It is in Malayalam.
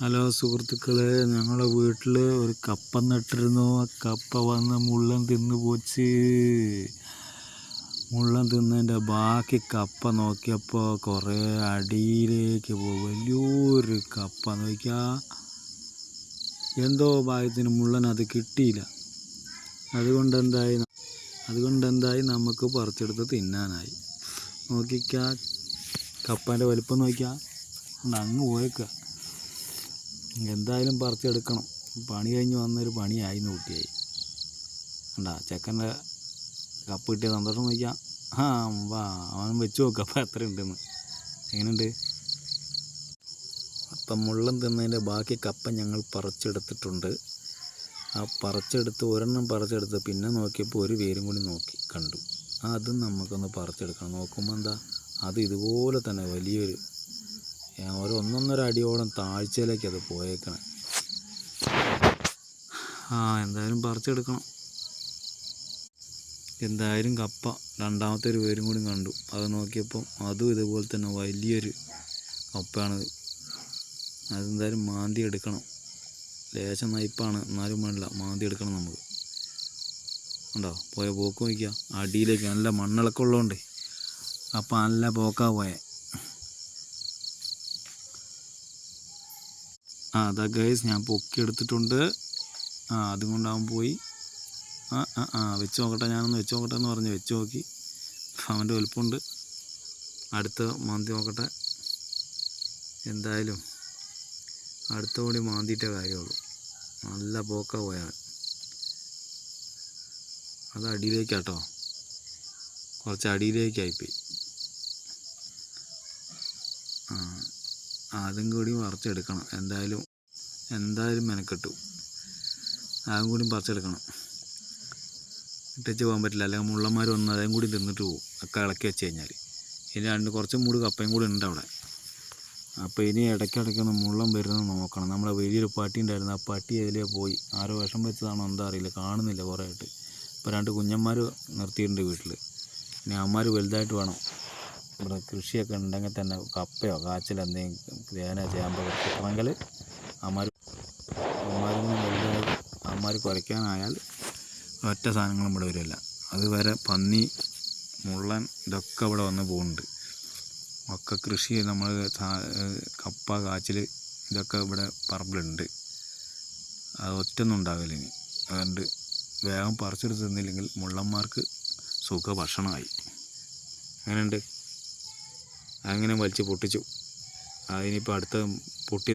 ഹലോ സുഹൃത്തുക്കളെ ഞങ്ങളെ വീട്ടിൽ ഒരു കപ്പ നട്ടിരുന്നു. ആ കപ്പ വന്ന് മുള്ളൻ തിന്ന് പോച്ച്. മുള്ളൻ തിന്നതിന്റെ ബാക്കി കപ്പ നോക്കിയപ്പോൾ കുറേ അടിയിലേക്ക് പോകും വലിയൊരു കപ്പ നോക്കിയാൽ എന്തോ ഭാഗ്യത്തിന് മുള്ളൻ അത് കിട്ടിയില്ല. അതുകൊണ്ട് എന്തായി അതുകൊണ്ട് എന്തായി നമുക്ക് പറിച്ചെടുത്ത് തിന്നാനായി. നോക്കിക്കാ. കപ്പന്റെ വലിപ്പം നോക്കിയാൽ അങ്ങ് പോയേക്കുക എന്തായാലും പറിച്ചെടുക്കണം പണി കഴിഞ്ഞ് വന്നൊരു പണിയായി കുട്ടിയായി. കണ്ടാ ചെക്കന്റെ കപ്പ് കിട്ടിയ സന്തോഷം നോക്കിയാൽ ആ വാ അവൻ വെച്ച് നോക്കുക അപ്പം എത്ര ഉണ്ടെന്ന്. എങ്ങനെയുണ്ട് അപ്പം മുള്ളം തിന്നതിന്റെ ബാക്കി കപ്പ ഞങ്ങൾ പറിച്ചെടുത്തിട്ടുണ്ട്. ആ പറിച്ചെടുത്ത് ഒരെണ്ണം പറിച്ചെടുത്ത് പിന്നെ നോക്കിയപ്പോൾ ഒരു പേരും കൂടി നോക്കി കണ്ടു. അതും നമുക്കൊന്ന് പറിച്ചെടുക്കണം. നോക്കുമ്പോൾ എന്താ അത് ഇതുപോലെ തന്നെ വലിയൊരു ഒരു ഒന്നൊന്നര അടിയോളം താഴ്ചയിലേക്ക് അത് പോയേക്കണം. ആ എന്തായാലും പറിച്ചെടുക്കണം. എന്തായാലും കപ്പ രണ്ടാമത്തെ ഒരു പേരും കൂടി കണ്ടു. അത് നോക്കിയപ്പം അതും ഇതുപോലെ തന്നെ വലിയൊരു കപ്പയാണത് അതെന്തായാലും മാന്തി എടുക്കണം. ലേശം നയിപ്പാണ് എന്നാലും വേണ്ട മാന്തി എടുക്കണം നമുക്ക്. ഉണ്ടോ പോയ പോക്ക് നോക്കിയാൽ അടിയിലേക്ക് നല്ല മണ്ണിളക്കമുള്ളതുകൊണ്ട് അപ്പം നല്ല പോക്കാ പോയെ. ആ അതാ ഗൈസ് ഞാൻ പൊക്കി എടുത്തിട്ടുണ്ട്. ആ അതും കൊണ്ടാവും പോയി. ആ ആ ആ വെച്ച് നോക്കട്ടെ ഞാനൊന്ന് വെച്ച് നോക്കട്ടെ എന്ന് പറഞ്ഞ് വെച്ച് നോക്കി. അവന്റെ വലുപ്പമുണ്ട്. അടുത്ത മാന്തി നോക്കട്ടെ. എന്തായാലും അടുത്ത കൂടി മാന്തിയിട്ടേ കാര്യമുള്ളൂ. നല്ല പോക്ക പോയാൽ അത് അടിയിലേക്കാട്ടോ. കുറച്ച് അടിയിലേക്കായിപ്പോയി. അതും കൂടി പറിച്ചെടുക്കണം എന്തായാലും എന്തായാലും മെനക്കെട്ടു. അതും കൂടി പറിച്ചെടുക്കണം. ഇട്ടിച്ച് പോകാൻ പറ്റില്ല. അല്ലെങ്കിൽ മുള്ളന്മാർ വന്ന് അതും കൂടി തിന്നിട്ട് പോകും. ഒക്കെ ഇളക്കി വെച്ച് കഴിഞ്ഞാൽ ഇനി രണ്ട് കുറച്ച് മൂട് കപ്പയും കൂടി ഉണ്ട് അവിടെ. അപ്പോൾ ഇനി ഇടയ്ക്കിടയ്ക്കൊന്ന് മുള്ളം വരുന്നത് നോക്കണം. നമ്മളെ വലിയൊരു പട്ടി ഉണ്ടായിരുന്നു. ആ പട്ടി അതിലേ പോയി. ആരോ വിഷം വെച്ചതാണോ എന്താ അറിയില്ല. കാണുന്നില്ല കുറേ ആയിട്ട് ഇപ്പോൾ രണ്ട് കുഞ്ഞന്മാർ നിർത്തിയിട്ടുണ്ട് വീട്ടിൽ ഇനി അമ്മമാർ വലുതായിട്ട് വേണം. ഇവിടെ കൃഷിയൊക്കെ ഉണ്ടെങ്കിൽ തന്നെ കപ്പയോ കാച്ചിലോ എന്തെങ്കിലും ചേന ചേമ്പോ കിട്ടണമെങ്കിൽ അമ്മമാർ അമ്മമാരൊന്നും വലുതായി അമ്മമാർ കുറയ്ക്കാനായാൽ ഒറ്റ സാധനങ്ങളും ഇവിടെ വരില്ല. അതുവരെ പന്നി മുള്ളൻ ഇതൊക്കെ ഇവിടെ വന്ന് പോകുന്നുണ്ട്. ഒക്കെ കൃഷി നമ്മൾ കപ്പ കാച്ചിൽ ഇതൊക്കെ ഇവിടെ പറമ്പിലുണ്ട്. അത് ഒറ്റൊന്നും ഉണ്ടാവില്ല ഇനി. അതുകൊണ്ട് വേഗം പറിച്ചെടുത്ത് തിന്നില്ലെങ്കിൽ മുള്ളന്മാർക്ക് സുഖ ഭക്ഷണമായി അങ്ങനെയുണ്ട് അങ്ങനെ വലിച്ച് പൊട്ടിച്ചു. അതിനിപ്പോൾ അടുത്ത പൊട്ടി